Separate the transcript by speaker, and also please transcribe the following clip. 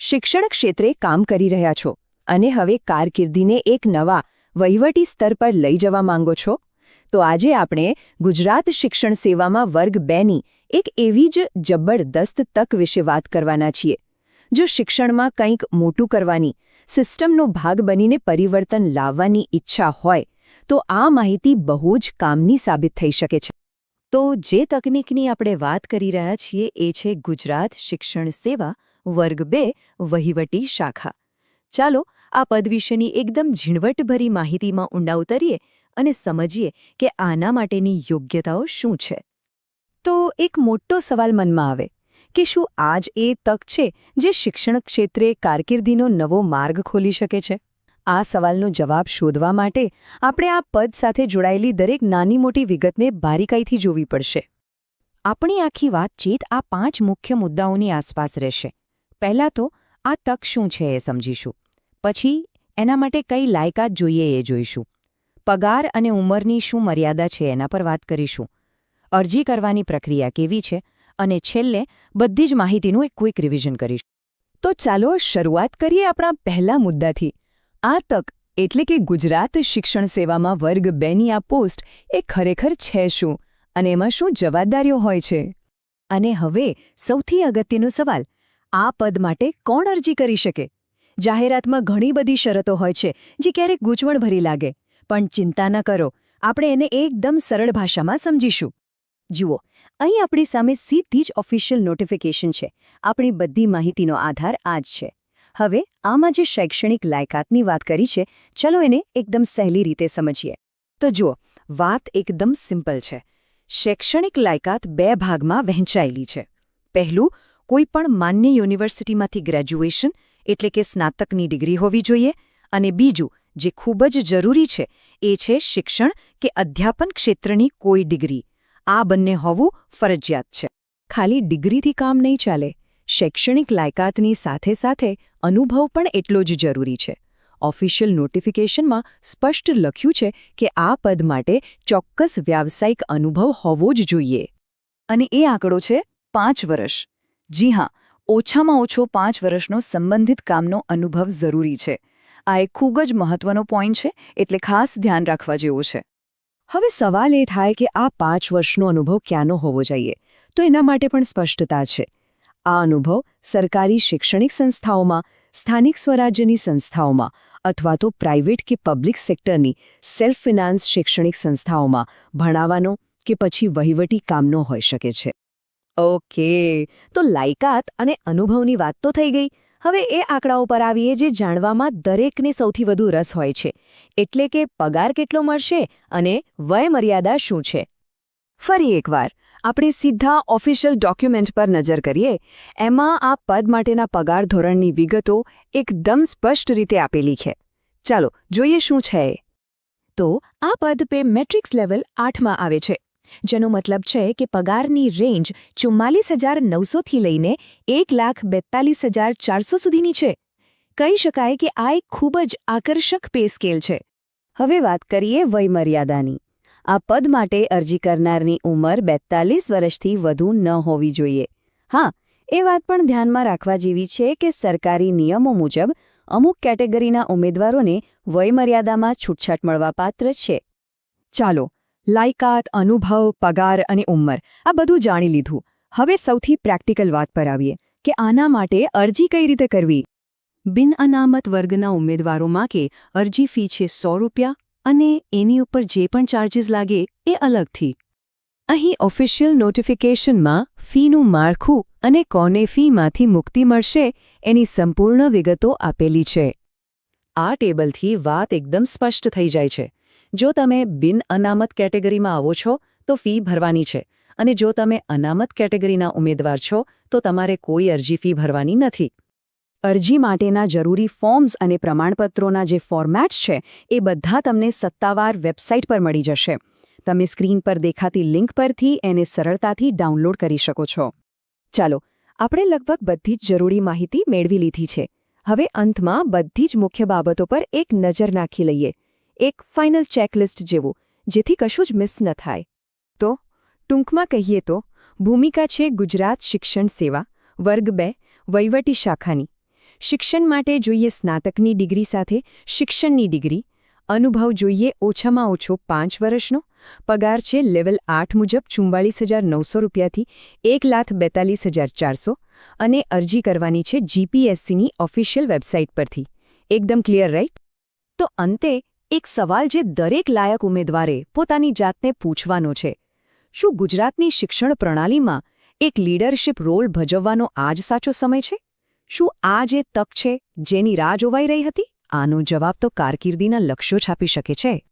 Speaker 1: શિક્ષણ ક્ષેત્રે કામ કરી રહ્યા છો અને હવે કારકિર્દીને એક નવા વહીવટી સ્તર પર લઈ જવા માંગો છો? તો આજે આપણે ગુજરાત શિક્ષણ સેવામાં વર્ગ બેની એક એવી જ જબરદસ્ત તક વિશે વાત કરવાના છીએ, જો શિક્ષણમાં કંઈક મોટું કરવાની, સિસ્ટમનો ભાગ બનીને પરિવર્તન લાવવાની ઈચ્છા હોય, તો આ માહિતી બહુ જ કામની સાબિત થઈ શકે છે. તો જે તકનીકની આપણે વાત કરી રહ્યા છીએ એ છે ગુજરાત શિક્ષણ સેવા વર્ગ બે વહીવટી શાખા. ચાલો આ પદ વિશેની એકદમ ઝીણવટભરી માહિતીમાં ઊંડા ઉતરીએ અને સમજીએ કે આના માટેની યોગ્યતાઓ શું છે. તો એક મોટો સવાલ મનમાં આવે કે શું આજ એ તક છે જે શિક્ષણ ક્ષેત્રે કારકિર્દીનો નવો માર્ગ ખોલી શકે છે? આ સવાલનો જવાબ શોધવા માટે આપણે આ પદ સાથે જોડાયેલી દરેક નાની મોટી વિગતને બારીકાઈથી જોવી પડશે. આપણી આખી વાતચીત આ પાંચ મુખ્ય મુદ્દાઓની આસપાસ રહેશે. પહેલાં તો આ તક શું છે એ સમજીશું. પછી એના માટે કઈ લાયકાત જોઈએ એ જોઈશું. પગાર અને ઉંમરની શું મર્યાદા છે એના પર વાત કરીશું. અરજી કરવાની પ્રક્રિયા કેવી છે અને છેલ્લે બધી જ માહિતીનું એક ક્વિક રિવિઝન કરીશું. તો ચાલો શરૂઆત કરીએ આપણા પહેલા મુદ્દાથી. આ તક એટલે કે ગુજરાત શિક્ષણ સેવામાં વર્ગ બેની આ પોસ્ટ એ ખરેખર છે શું? અને એમાં શું જવાબદારીઓ હોય છે? અને હવે સૌથી અગત્યનો સવાલ, આ પદ માટે કોણ અરજી કરી શકે? જાહેરાતમાં ઘણી બધી શરતો હોય છે જે ક્યારેક ગૂંચવણભરી લાગે, પણ ચિંતા ન કરો, આપણે એને એકદમ સરળ ભાષામાં સમજીશું. જુઓ, અહીં આપણી સામે સીધી જ ઓફિશિયલ નોટિફિકેશન છે, આપણી બધી માહિતીનો આધાર આ છે. હવે આમાં જે શૈક્ષણિક લાયકાતની વાત કરી છે, ચલો એને એકદમ સહેલી રીતે સમજીએ. તો જુઓ, વાત એકદમ સિમ્પલ છે. શૈક્ષણિક લાયકાત બે ભાગમાં વહેંચાયેલી છે. પહેલું, કોઈ પણ માન્ય યુનિવર્સિટીમાંથી ગ્રેજ્યુએશન એટલે કે સ્નાતકની ડિગ્રી હોવી જોઈએ અને બીજું, જે ખૂબ જ જરૂરી છે, એ છે શિક્ષણ કે અધ્યાપન ક્ષેત્રની કોઈ ડિગ્રી. આ બંને હોવું ફરજિયાત છે. ખાલી ડિગ્રીથી કામ નહીં ચાલે. શૈક્ષણિક લાયકાતની સાથે સાથે અનુભવ પણ એટલો જ જરૂરી છે. ઓફિશિયલ નોટિફિકેશનમાં સ્પષ્ટ લખ્યું છે કે આ પદ માટે ચોક્કસ વ્યાવસાયિક અનુભવ હોવો જ જોઈએ. અને એ આંકડો છે પાંચ વર્ષ. જી હા, ઓછામાં ઓછો પાંચ વર્ષનો સંબંધિત કામનો અનુભવ જરૂરી છે. આ એક ખૂબ જ મહત્વનો પોઈન્ટ છે એટલે ખાસ ધ્યાન રાખવા જેવો છે. હવે સવાલ એ થાય કે આ પાંચ વર્ષનો અનુભવ ક્યાંનો હોવો જોઈએ? તો એના માટે પણ સ્પષ્ટતા છે. આ અનુભવ સરકારી શૈક્ષણિક સંસ્થાઓમાં, સ્થાનિક સ્વરાજ્યની સંસ્થાઓમાં અથવા તો પ્રાઇવેટ કે પબ્લિક સેક્ટરની સેલ્ફ ફિનાન્સ શૈક્ષણિક સંસ્થાઓમાં ભણાવવાનો કે પછી વહીવટી કામનો હોઈ શકે છે. ઓકે, તો લાયકાત અને અનુભવની વાત તો થઈ ગઈ. હવે એ આંકડાઓ પર આવીએ જે જાણવામાં દરેકને સૌથી વધુ રસ હોય છે. એટલે કે પગાર કેટલો મળશે અને વય મર્યાદા શું છે? ફરી એકવાર. આપણે સીધા ઓફિશિયલ ડોક્યુમેન્ટ પર નજર કરીએ. એમાં આ પદ માટેના પગાર ધોરણની વિગતો એકદમ સ્પષ્ટ રીતે આપેલી છે. ચાલો, જોઈએ શું છે. તો, આ પદ પે મેટ્રિક્સ લેવલ આઠમાં આવે છે, જેનો મતલબ છે કે પગારની રેન્જ ચુમ્માલીસ હજાર નવસોથી લઈને એક લાખ બેતાલીસ હજાર ચારસો સુધીની છે. કહી શકાય કે આ એક ખૂબ જ આકર્ષક પે સ્કેલ છે. હવે વાત કરીએ વયમર્યાદાની. આ પદ માટે અરજી કરનારની ઉંમર બેતાલીસ વર્ષથી વધુ ન હોવી જોઈએ. હા, એ વાત પણ ધ્યાનમાં રાખવા જેવી છે કે સરકારી નિયમો મુજબ અમુક કેટેગરીના ઉમેદવારોને વયમર્યાદામાં છૂટછાટ મળવાપાત્ર છે. ચાલો, લાયકાત, અનુભવ, પગાર અને ઉંમર, આ બધું જાણી લીધું. હવે સૌથી પ્રેક્ટિકલ વાત પર આવીએ કે આના માટે અરજી કઈ રીતે કરવી? બિન અનામત વર્ગના ઉમેદવારોમાં કે અરજી ફી છે સો રૂપિયા? અને એની ઉપર જે પણ ચાર્જીસ લાગે એ અલગથી. અહીં ઓફિશિયલ નોટિફિકેશનમાં ફીનું માળખું અને કોને ફીમાંથી મુક્તિ મળશે એની સંપૂર્ણ વિગતો આપેલી છે. આ ટેબલથી વાત એકદમ સ્પષ્ટ થઈ જાય છે. જો તમે બિન અનામત કેટેગરીમાં આવો છો, તો ફી ભરવાની છે. અને જો તમે અનામત કેટેગરીના ઉમેદવાર છો, તો તમારે કોઈ અરજી ફી ભરવાની નથી. અરજી માટેના જરૂરી ફોર્મ્સ અને પ્રમાણપત્રોના જે ફોર્મેટ્સ છે, એ બધા તમને સત્તાવાર વેબસાઇટ પર મળી જશે. તમે સ્ક્રીન પર દેખાતી લિંક પરથી એને સરળતાથી ડાઉનલોડ કરી શકો છો. ચાલો, આપણે લગભગ બધી જ જરૂરી માહિતી મેળવી લીધી છે. હવે અંતમાં બધી જ મુખ્ય બાબતો પર એક નજર નાખી લઈએ. એક ફાઇનલ ચેકલિસ્ટ જેવું, જેથી કશું જ મિસ ન થાય. તો, ટૂંકમાં કહીએ તો, ભૂમિકા છે ગુજરાત શિક્ષણ સેવા, વર્ગ બે, વહીવટી શાખાની. શિક્ષણ માટે જોઈએ સ્નાતકની ડિગ્રી સાથે શિક્ષણની ડિગ્રી. અનુભવ જોઈએ ઓછામાં ઓછો પાંચ વર્ષનો. પગાર છે લેવલ આઠ મુજબ ચુમ્બાળીસ હજાર નવસો રૂપિયાથી એક લાખ બેતાલીસ હજાર ચારસો અને અરજી કરવાની છે જીપીએસસીની ઓફિશિયલ વેબસાઇટ પરથી. એકદમ ક્લિયર, રાઈટ? તો અંતે એક સવાલ જે દરેક લાયક ઉમેદવારે પોતાની જાતને પૂછવાનો છે. શું ગુજરાતની શિક્ષણ પ્રણાલીમાં એક લીડરશિપ રોલ ભજવવાનો આ સાચો સમય છે? શું આ જે તક છે જેની રાહ જોવાઈ રહી હતી? આનો જવાબ તો કારકિર્દીના લક્ષ્યો છાપી શકે છે.